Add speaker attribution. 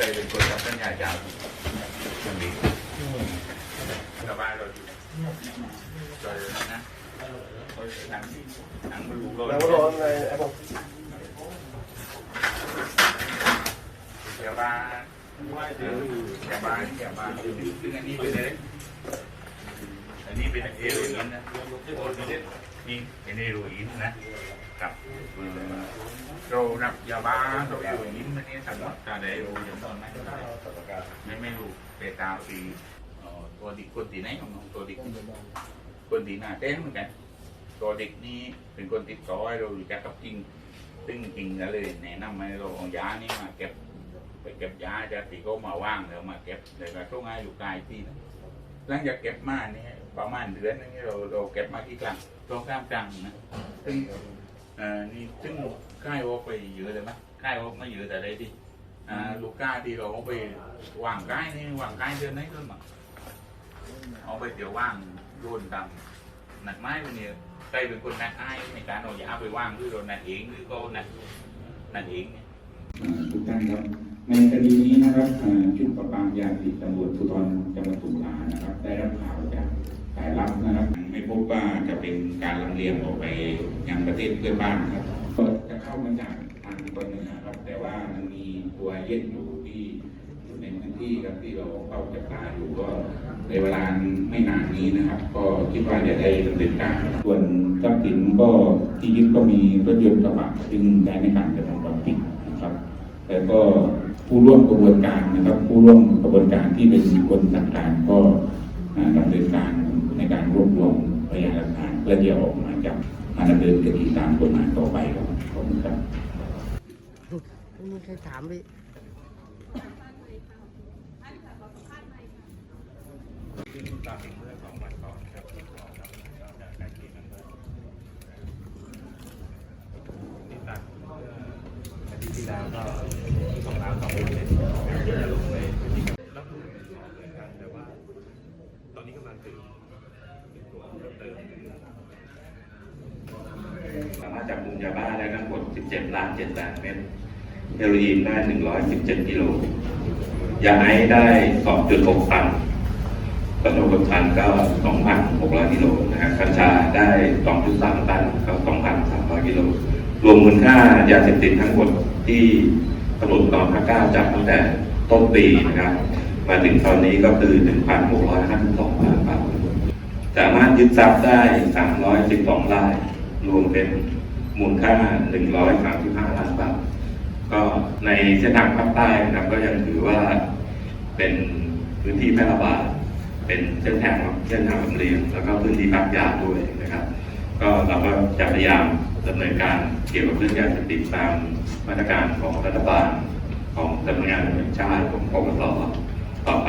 Speaker 1: เคยเป็นคนทำสัญญายาวคนดีสบายเราอยู่เราอยู่นะหนังหนังมันรู้
Speaker 2: แล้ว
Speaker 1: เรา
Speaker 2: ก็ร้อนในแอปเปิล
Speaker 1: เดี๋ยวบ้าเดี๋ยวบ้าเดี๋ยวบ้าซึ่งอันนี้เป็นอะไรอันนี้เป็นเอโรอีนนะนี่เป็นเอโรอีนนะ ครับเรารับยาบ้าเราเอโรอีนมันนี่สำหรับการได้รู้ย่างตอนนั้นไม่ไม่รู้แต่ตาสีตัวดิคนตีไหนของตัวดิคนตีหน้าเต้นเหมือนกันตัวเด็กนี้เป็นคนติดต่อให้เรารู้จักกับจริงซึ่งจริงก็เลยแนะนำให้เราเอายานี่มาเก็บไปเก็บยาจะตีก็มาว่างแล้วมาเก็บเลยก็ต้องให้อยู่กายที่นะหลังจากเก็บมาเนี่ยประมาณเดือนนึงเราเราเก็บมาที่กลางตรงกลางกลางนะซึ่ง อ่อนี่ซึ่งค่ายโออกไปเยอะเลยไหมค่ายโออกไม่เยอะแต่ได้ที่อ่าลูกก้าที่เราเอาไปวางก้ายนี่วางก้ายเดือนไหนก็มาเอาไปเดี๋ยวว่างโดนดำหนักไม้ไปเนี่ยใครเป็นคนหนักไอ้ายในการเอายาไปว่างหรือเราหนักเองหรือก็หนักหนักเองเนี่ย
Speaker 3: อ่าทุกท่านครับในคดีนี้นะครับอ่าชุดประปรามยาเสพติดตำรวจภูธรจังหวัดสงขลานะครับ ได้รับข่าวจาก สายลับนะครับ ไม่พบว่าจะเป็นการลำเลียงออกไปยังประเทศเพื่อนบ้านครับก็จะเข้ามาจากทางตอนเหนือครับ แต่ว่ามันมีตัวเย็นอยู่ที่ในพื้นที่ครับที่เราเข้าจับตาอยู่ก็ในเวลาไม่นานนี้นะครับ ก็คิดว่าจะได้ดำเนินการส่วนทรัพย์สินก็ที่ยึดก็มีรถยนต์กระบะซึ่งใช้ในการกระทำความผิดนะครับแล้วก็ผู้ร่วมกระบวนการนะครับ ผู้ร่วมกระบวนการที่เป็นคนสั่งการก็อ่าดำเนินการในการรวบรวมพ ยานหลักฐานเพื่อที่จะออกหมายจับมาดำเนินคดีตามกฎหมายต่อไปครับขอบคุณครับ
Speaker 4: ไม่มีใครถามพี่
Speaker 1: ตามเมื่อสองวันก่อนครับที่ขอครับเราจะได้ที่นั่นเลยติดตามเมื่ออาทิตย์ที่แล้วก็สองล้านสองหมื่นเจ็ดที่จะลงไปรับรู้สอบเหมือนกันแต่ว่า ตอนนี้กำลังถึงตัวเพิ่มเติม
Speaker 5: สามาจับกลุ่มยาบ้าได้ทั้งหมด 17ล้าน7แสนเม็ดเฮโรอีนได้ 117 กิโล ยาไอซ์ได้ 2.6 ตันกระโดดตันก็ 2,600 กิโลนะครับกัญชาได้ 2.3 ตันก็2,300 กิโล รวมมูลค่ายาเสพติดทั้งหมดที่ตำรวจกองภาคเก้าจับตั้งแต่ต้นปีนะครับ มาถึงตอนนี้ก็คือ 1,652ล้านบาทสามารถยึดทรัพย์ได้ 312ราย รวมเป็น มูลค่า 135 ล้านบาท ก็ในเส้นทางภาคใต้นะครับก็ยังถือว่าเป็นพื้นที่แพร่ระบาด เป็นเส้นทางเส้นทางลำเลียง แล้วก็พื้นที่พักยาด้วยนะครับ ก็เราก็จะพยายามดำเนินการเกี่ยวกับเรื่องยาเสพติดตามมาตรการของรัฐบาลของสำนักงานตำรวจชาติของปปสต่อไป